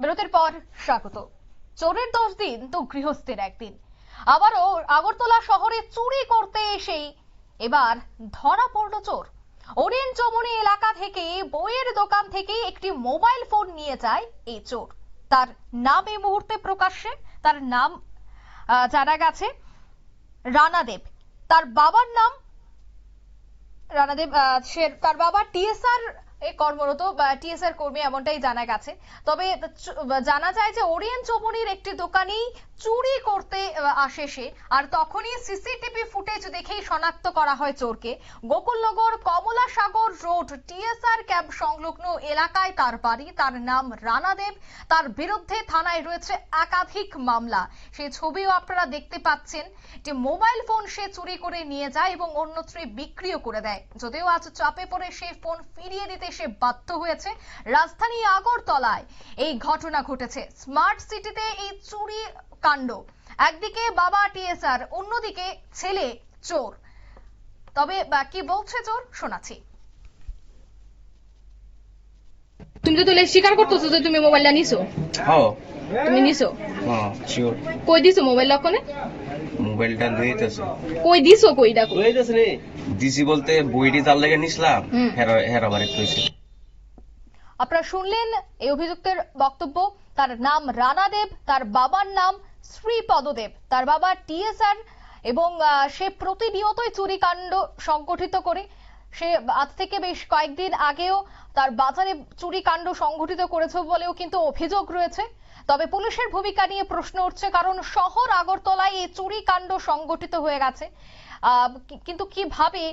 বিরতির পর স্বাগত। চোরের দশ দিন তো গৃহস্থের একদিন। আবারও আগরতলা শহরে চুরি করতে এসেই এবার ধরা পড়ল চোর। ওরিয়েন্ট চমনি এলাকা থেকে বইয়ের দোকান থেকে একটি মোবাইল ফোন নিয়ে যায় এই চোর। তার নাম এই মুহূর্তে প্রকাশ্যে, তার নাম জানা গেছে রানাদেব। তার বাবার নাম, রানাদেব সে, তার বাবা টিএসআর কর্মরত টিএসআর কর্মী এমনটাই জানা গেছে। তবে জানা যায় যে ওরিয়েন্ট চৌমনির একটি দোকানেই চুরি করতে আসে সে। আর তখনই সিসিটিভি ফুটেজ দেখেই শনাক্ত করা হয় চোরকে। Gokulnagar Kamala Sagar road TSR camp সংলগ্ন এলাকায় তার বাড়ি, তার নাম রানাদেব। তার বিরুদ্ধে থানায় রয়েছে একাধিক মামলা। সেই ছবিও আপনারা দেখতে পাচ্ছেন। যে মোবাইল ফোন সে চুরি করে নিয়ে যায় এবং অন্যত্রে বিক্রিও করে দেয়। যদিও আজ চাপে পড়ে সে ফোন ফিরিয়ে দিতে সে বাধ্য হয়েছে রাজধানী আগরতলায়। এই ঘটনা ঘটেছে। স্মার্ট সিটিতে এই চুরি কাণ্ড। একদিকে বাবা টিএসআর অন্যদিকে ছেলে চোর। তবে কি বলছে চোর? শোনাচ্ছি। তুমি তো স্বীকার করতেছো যে তুমি মোবাইলটা নিছো? হ্যাঁ। তুমি নিছো? হ্যাঁ কই দিছো মোবাইল লক্ষণে মোবাইলটা লইতেছে। কই দিছো কই দেখো দিছি বলতে বইটি তার লাগে নিছিলাম হেরা হেরা বাড়ি কইছে আপনারা শুনলেন এই অভিযুক্তের বক্তব্য তার নাম রানা দেব তার বাবার নাম শ্রীপদদেব। তার বাবা টিএসআর এবং আহ, সে প্রতিনিয়তই চুরি কাণ্ড সংগঠিত করে। সে আজ থেকে বেশ কয়েকদিন আগেও তার বাজারে চুরি কাণ্ড সংঘটিত করেছে বলেও কিন্তু অভিযোগ রয়েছে। তবে পুলিশের ভূমিকা নিয়ে প্রশ্ন উঠছে, কারণ শহর আগরতলায় এই চুরি কাণ্ড সংঘটিত হয়ে গেছে। কিন্তু কীভাবে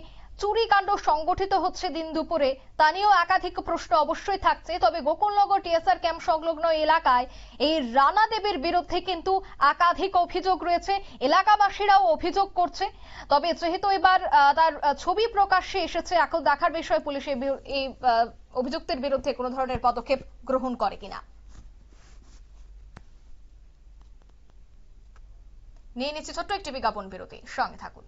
চুরিকাণ্ড সংগঠিত হচ্ছে দিন দুপুরে। তা নিয়েও একাধিক প্রশ্ন অবশ্যই থাকছে। তবে গোকুলনগর টিএসআর ক্যাম্প সংলগ্ন এলাকায় এই রানা দেবের বিরুদ্ধে কিন্তু একাধিক অভিযোগ রয়েছে। এলাকাবাসীরাও অভিযোগ করছে। তবে যেহেতু এবার তার ছবি প্রকাশ্যে এসেছে, এখন দেখার বিষয় পুলিশ এই অভিযুক্তের বিরুদ্ধে কোনো ধরনের পদক্ষেপ গ্রহণ করে কিনা। নিয়ে নিচ্ছি ছোট্ট একটি বিজ্ঞাপন বিরতি। সঙ্গে থাকুন।